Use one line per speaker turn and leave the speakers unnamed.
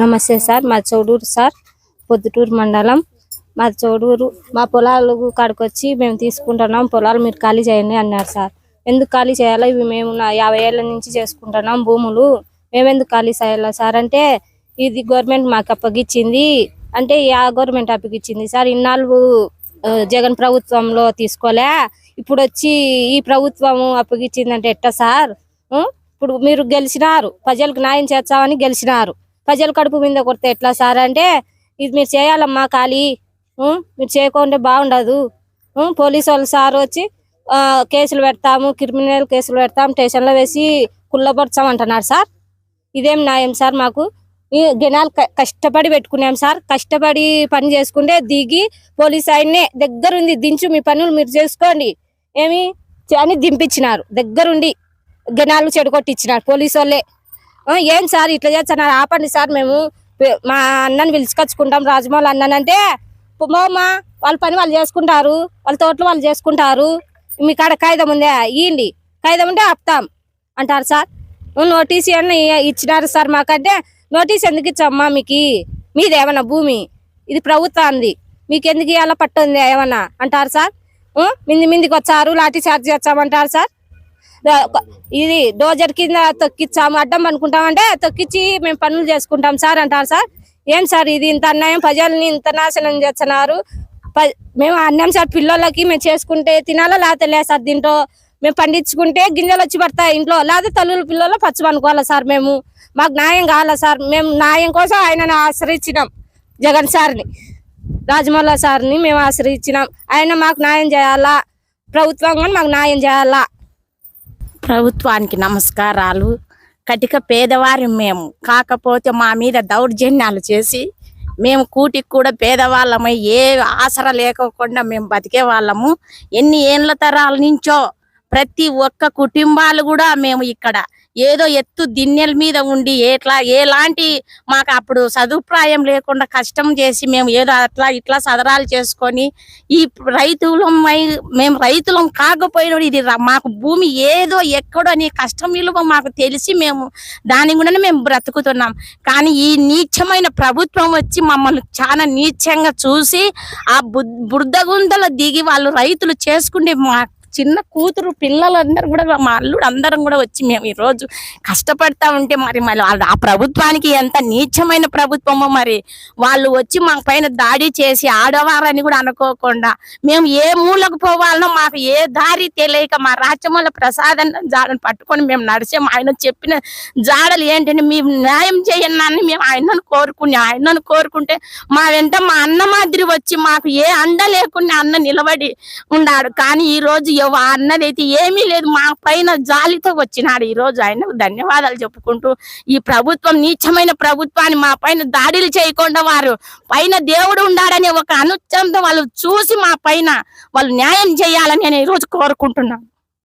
నమస్తే సార్ మా చౌడూరు సార్ పొద్దుటూరు మండలం. మా చౌడూరు మా పొలాలు కాడికొచ్చి మేము తీసుకుంటున్నాం. పొలాలు మీరు ఖాళీ చేయండి అన్నారు సార్. ఎందుకు ఖాళీ చేయాలి? ఇవి మేము యాభై ఏళ్ళ నుంచి చేసుకుంటున్నాం భూములు. మేము ఎందుకు ఖాళీ చేయాలా సార్? అంటే ఇది గవర్నమెంట్ మాకు అప్పగిచ్చింది. అంటే యా గవర్నమెంట్ అప్పగిచ్చింది సార్. ఇన్నాళ్ళు జగన్ ప్రభుత్వంలో తీసుకోలే. ఇప్పుడు వచ్చి ఈ ప్రభుత్వం అప్పగించిందంటే ఎట్టా సార్? ఇప్పుడు మీరు గెలిచినారు ప్రజలకు న్యాయం చేస్తామని గెలిచినారు. ప్రజల కడుపు మీద కొడితే ఎట్లా సార్? అంటే ఇది మీరు చేయాలమ్మా ఖాళీ మీరు చేయకుంటే బాగుండదు. పోలీసు వాళ్ళు సార్ వచ్చి కేసులు పెడతాము క్రిమినల్ కేసులు పెడతాము స్టేషన్లో వేసి కుళ్ళబడతాం సార్. ఇదేం న్యాయం సార్ మాకు? ఈ జనాలు కష్టపడి పెట్టుకున్నాం సార్. కష్టపడి పని చేసుకుంటే దిగి పోలీస్ ఆయన్నే దగ్గరుంది దించు మీ పనులు మీరు చేసుకోండి. ఏమి? అని దింపించినారు. దగ్గరుండి జనాలు చెడగొట్టించినారు పోలీసు వాళ్ళే. ఏం సార్ ఇట్లా చేస్తున్నారు? ఆపండి సార్ మేము మా అన్నని పిలుచుకొచ్చుకుంటాం రాజమౌళి అన్నని అంటే వాళ్ళ పని వాళ్ళు చేసుకుంటారు వాళ్ళ తోటలు వాళ్ళు చేసుకుంటారు మీ కాడ కాగితం ఉందే? ఇయ్యండి కాగితం ఉంటే ఆపుతాం అంటారు సార్. నోటీస్ ఏమన్నా ఇచ్చినారు సార్ మాకంటే నోటీస్ ఎందుకు ఇచ్చమ్మా మీకు? మీది ఏమన్నా భూమి? ఇది ప్రభుత్వాన్ని మీకు ఎందుకు ఇవాళ పట్టుంది ఏమన్నా? అంటారు సార్. మింది మిందికి వచ్చారు లాఠీ చార్జ్ చేస్తామంటారు సార్. ఇది డోజర్ కింద తొక్కిచ్చాము అడ్డం అనుకుంటాం అంటే తొక్కిచ్చి మేము పనులు చేసుకుంటాం సార్ అంటారు సార్. ఏం సార్ ఇది ఇంత అన్యాయం? ప్రజల్ని ఇంత నాశనం చేస్తున్నారు. ప- మేము అన్నం సార్ పిల్లలకి మేము చేసుకుంటే తినాలా లేకపోతే లేదు సార్ దీంట్లో? మేము పండించుకుంటే గింజలు వచ్చి పడతాయి ఇంట్లో. లేకపోతే తల్లులు పిల్లలు పచ్చమనుకోవాలా సార్ మేము? మాకు న్యాయం కావాలా సార్? మేము న్యాయం కోసం ఆయనను ఆశ్రయించినాం జగన్ సార్ని. రాజమౌళి సార్ని మేము ఆశ్రయించినాం. ఆయన మాకు న్యాయం చేయాలా? ప్రభుత్వం కానీ మాకు న్యాయం చేయాలా?
ప్రభుత్వానికి నమస్కారాలు. కటిక పేదవారి మేము. కాకపోతే మా మీద దౌర్జన్యాలు చేసి మేము కూటికి కూడా పేదవాళ్ళమై ఏ ఆసర లేకోకుండా మేము బతికే వాళ్ళము. ఎన్ని ఏండ్ల తరాల నుంచో ప్రతి ఒక్క కుటుంబాలు కూడా మేము ఇక్కడ ఏదో ఎత్తు దిన్నెల మీద ఉండి ఎట్లా ఎలాంటి మాకు అప్పుడు సదుపాయం లేకుండా కష్టం చేసి మేము ఏదో అట్లా ఇట్లా సదరాలు చేసుకొని ఈ రైతులమై మేము రైతులం కాకపోయినా ఇది మాకు భూమి ఏదో ఎక్కడో అని కష్టం విలువ మాకు తెలిసి మేము దాని గుండానే మేము బ్రతుకుతున్నాం. కానీ ఈ నీచమైన ప్రభుత్వం వచ్చి మమ్మల్ని చాలా నీచంగా చూసి ఆ బుద్- బురదగుందలో దిగి వాళ్ళు రైతులు చేసుకుంటే మా చిన్న కూతురు పిల్లలందరూ కూడా మా అల్లుడు అందరం కూడా వచ్చి మేము ఈ రోజు కష్టపడతా ఉంటే మరి మళ్ళీ ఆ ప్రభుత్వానికి ఎంత నీచమైన ప్రభుత్వమో మరి వాళ్ళు వచ్చి మా పైన దాడి చేసి ఆడవారని కూడా అనుకోకుండా మేము ఏ మూలకు పోవాలనో మాకు ఏ దారి తెలియక మా రాచమూల ప్రసాదం జాడను పట్టుకొని మేము నడిచాము ఆయన చెప్పిన జాడలు ఏంటంటే మేము న్యాయం చేయన్నాన్ని మేము ఆయనను కోరుకుని ఆయనను కోరుకుంటే మా వెంట మా అన్న మాదిరి వచ్చి మాకు ఏ అండ లేకుండా అన్న నిలబడి ఉన్నాడు కానీ ఈ రోజు ఎవ- అన్నది అయితే ఏమీ లేదు. మా పైన జాలితో వచ్చినాడు ఈరోజు రోజు ఆయనకు ధన్యవాదాలు చెప్పుకుంటూ ఈ ప్రభుత్వం నీచమైన ప్రభుత్వాన్ని మా పైన దాడులు చేయకుండా వారు పైన దేవుడు ఉండాడనే ఒక అనుచంతో వాళ్ళు చూసి మా పైన వాళ్ళు న్యాయం చేయాలని నేను ఈ రోజు కోరుకుంటున్నాను.